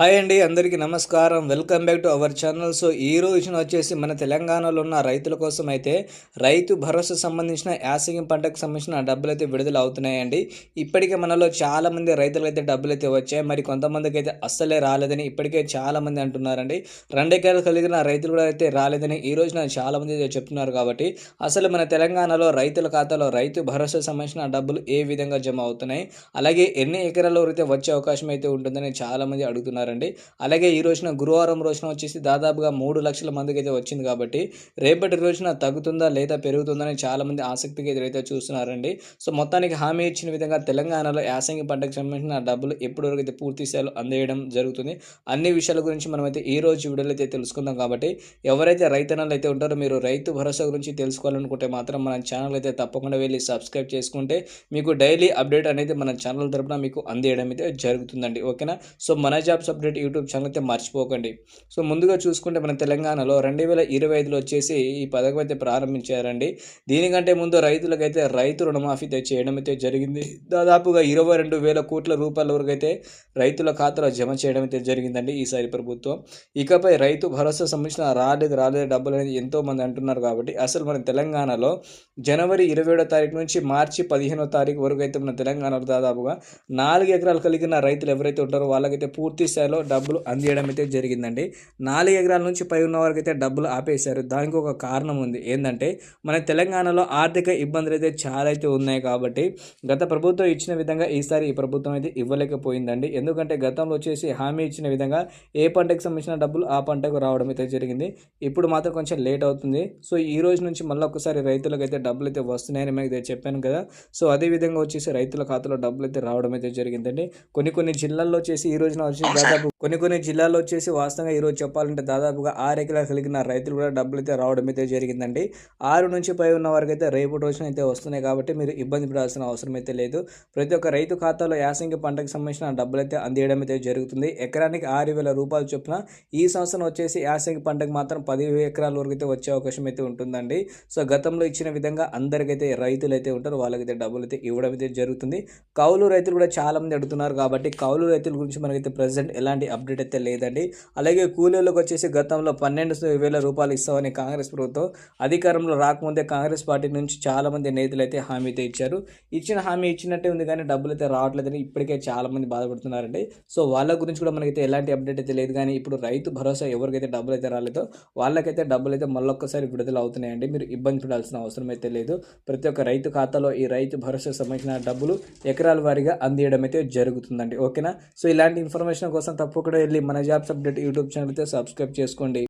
Hi అండి అందరికీ నమస్కారం. Welcome back to our channel. So ఈ రోజున వచ్చేసి మన తెలంగాణలో ఉన్న రైతుల కోసం అయితే రైతు భరోసా సంబంధించిన యాసంగి పంటకు సంబంధించిన డబ్బులు అయితే విడుదల అవుతున్నాయండి. ఇప్పటికే మనలో చాలా మంది అయితే డబ్బులు అయితే వచ్చాయి. మరి కొంతమందికి అయితే అస్సలే రాలేదని ఇప్పటికే చాలామంది అంటున్నారండి. రెండెకరాలు కలిగిన రైతులు కూడా అయితే రాలేదని ఈ రోజున చాలామంది అయితే చెప్తున్నారు కాబట్టి అసలు మన తెలంగాణలో రైతుల ఖాతాలో రైతు భరోసా సంబంధించిన డబ్బులు ఏ విధంగా జమ అవుతున్నాయి? అలాగే ఎన్ని ఎకరాల వరకు అయితే వచ్చే అవకాశం అయితే ఉంటుందని చాలామంది అడుగుతున్నారు. అడుగుతున్నారండి అలాగే ఈ రోజున గురువారం రోజున వచ్చేసి దాదాపుగా మూడు లక్షల మందికి అయితే వచ్చింది కాబట్టి రేపటి రోజున తగ్గుతుందా లేదా పెరుగుతుందని చాలామంది ఆసక్తిగా ఎదురైతే చూస్తున్నారండి. సో మొత్తానికి హామీ ఇచ్చిన విధంగా తెలంగాణలో యాసంగి పంటకు సంబంధించిన డబ్బులు ఎప్పటివరకు అయితే పూర్తి స్థాయిలో అందేయడం జరుగుతుంది. అన్ని విషయాల గురించి మనమైతే ఈ రోజు వీడియోలో అయితే తెలుసుకుందాం కాబట్టి ఎవరైతే రైతన్నలు అయితే ఉంటారో మీరు రైతు భరోసా గురించి తెలుసుకోవాలనుకుంటే మాత్రం మన ఛానల్ అయితే తప్పకుండా వెళ్ళి సబ్స్క్రైబ్ చేసుకుంటే మీకు డైలీ అప్డేట్ అనేది మన ఛానల్ తరపున మీకు అందేయడం అయితే జరుగుతుందండి. ఓకేనా? సో మన జాబ్స్ అప్డేట్ యూట్యూబ్ ఛానల్ అయితే మర్చిపోకండి. సో ముందుగా చూసుకుంటే మన తెలంగాణలో రెండు వేల ఇరవై ఐదులో వచ్చేసి ఈ పథకం అయితే ప్రారంభించారండి. దీనికంటే ముందు రైతులకైతే రైతు రుణమాఫీ చేయడం అయితే జరిగింది. దాదాపుగా ఇరవై రెండు వేల కోట్ల రూపాయల వరకు అయితే రైతుల ఖాతాలో జమ చేయడం అయితే జరిగిందండి ఈసారి ప్రభుత్వం. ఇకపై రైతు భరోసా సంబంధించిన రాలేదు రాలేదు డబ్బులు అనేది ఎంతో మంది అంటున్నారు కాబట్టి అసలు మన తెలంగాణలో జనవరి ఇరవై ఏడో తారీఖు నుంచి మార్చి పదిహేనో తారీఖు వరకు అయితే మన తెలంగాణలో దాదాపుగా నాలుగు ఎకరాలు కలిగిన రైతులు ఎవరైతే ఉంటారో వాళ్ళకైతే పూర్తి స్థాయిలో డబ్బులు అందియడం అయితే జరిగిందండి. నాలుగు ఎకరాల నుంచి పై ఉన్న వారికి అయితే డబ్బులు ఆపేశారు. దానికి ఒక కారణం ఉంది. ఏంటంటే మన తెలంగాణలో ఆర్థిక ఇబ్బందులు అయితే చాలా అయితే ఉన్నాయి కాబట్టి గత ప్రభుత్వం ఇచ్చిన విధంగా ఈసారి ఈ ప్రభుత్వం అయితే ఇవ్వలేకపోయిందండి. ఎందుకంటే గతంలో వచ్చేసి హామీ ఇచ్చిన విధంగా ఏ పంటకు సంబంధించిన డబ్బులు ఆ పంటకు రావడం అయితే జరిగింది. ఇప్పుడు మాత్రం కొంచెం లేట్ అవుతుంది. సో ఈ రోజు నుంచి మళ్ళీ ఒకసారి రైతులకు అయితే డబ్బులు అయితే వస్తున్నాయని మీకు అయితే చెప్పాను కదా. సో అదే విధంగా వచ్చేసి రైతుల ఖాతాలో డబ్బులు అయితే రావడం అయితే జరిగిందండి. కొన్ని కొన్ని జిల్లాల్లో వచ్చేసి ఈ రోజున వచ్చి దాదాపు కొన్ని కొన్ని జిల్లాల్లో వచ్చేసి వాస్తవంగా ఈరోజు చెప్పాలంటే దాదాపుగా ఆరు ఎకరాలు కలిగిన రైతులు కూడా డబ్బులు అయితే రావడం అయితే జరిగిందండి. ఆరు నుంచి పై ఉన్న వారికి అయితే రేపు రోజున అయితే వస్తున్నాయి కాబట్టి మీరు ఇబ్బంది పడాల్సిన అవసరం అయితే లేదు. ప్రతి ఒక్క రైతు ఖాతాలో యాసంగి పంటకు సంబంధించిన డబ్బులు అయితే అందేయడం అయితే జరుగుతుంది. ఎకరానికి ఆరు వేల రూపాయలు చొప్పున ఈ సంవత్సరం వచ్చేసి యాసంగి పంటకు మాత్రం పది ఎకరాల వరకు అయితే వచ్చే అవకాశం అయితే ఉంటుందండి. సో గతంలో ఇచ్చిన విధంగా అందరికైతే రైతులు అయితే ఉంటారు. వాళ్ళకైతే డబ్బులు అయితే ఇవ్వడం అయితే జరుగుతుంది. కౌలు రైతులు కూడా చాలా మంది అడుగుతున్నారు కాబట్టి కౌలు రైతుల గురించి మనకైతే ప్రజెంట్ ఎలాంటి అప్డేట్ అయితే లేదండి. అలాగే కూలీలకు వచ్చేసి గతంలో పన్నెండు వేల రూపాయలు ఇస్తామని కాంగ్రెస్ ప్రభుత్వం అధికారంలో రాకముందే కాంగ్రెస్ పార్టీ నుంచి చాలా మంది నేతలు అయితే హామీ అయితే ఇచ్చారు. ఇచ్చిన హామీ ఇచ్చినట్టే ఉంది కానీ డబ్బులు అయితే రావట్లేదని ఇప్పటికే చాలామంది బాధపడుతున్నారండి. సో వాళ్ళ గురించి కూడా మనకైతే ఎలాంటి అప్డేట్ అయితే లేదు కానీ ఇప్పుడు రైతు భరోసా ఎవరికైతే డబ్బులు అయితే రాలేదో వాళ్ళకైతే డబ్బులు అయితే మళ్ళొక్కసారి విడుదల అవుతున్నాయండి. మీరు ఇబ్బంది పడాల్సిన అవసరం అయితే లేదు. ప్రతి ఒక్క రైతు ఖాతాలో ఈ రైతు భరోసా సంబంధించిన డబ్బులు ఎకరాల వారీగా అందియడం అయితే జరుగుతుందండి. ఓకేనా? సో ఇలాంటి ఇన్ఫర్మేషన్ కోసం కోసం తప్పకుండా వెళ్ళి మన జాబ్స్ అప్డేట్ యూట్యూబ్ ఛానల్ అయితే సబ్స్క్రైబ్ చేసుకోండి.